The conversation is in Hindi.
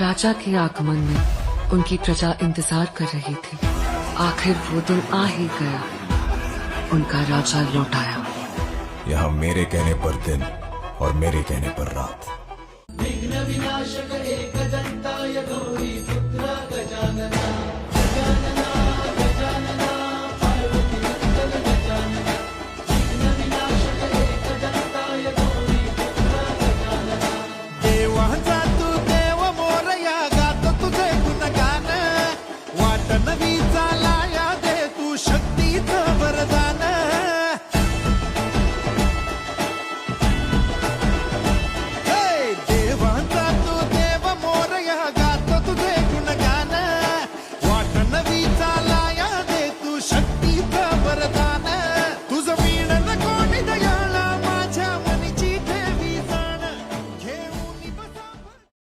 राजा के आगमन में उनकी प्रजा इंतज़ार कर रही थी। आखिर वो दिन आ ही गया। उनका राजा लौट आया। यहाँ मेरे कहने पर दिन और मेरे कहने पर रात। विघ्न विनाशक एक नवी चाल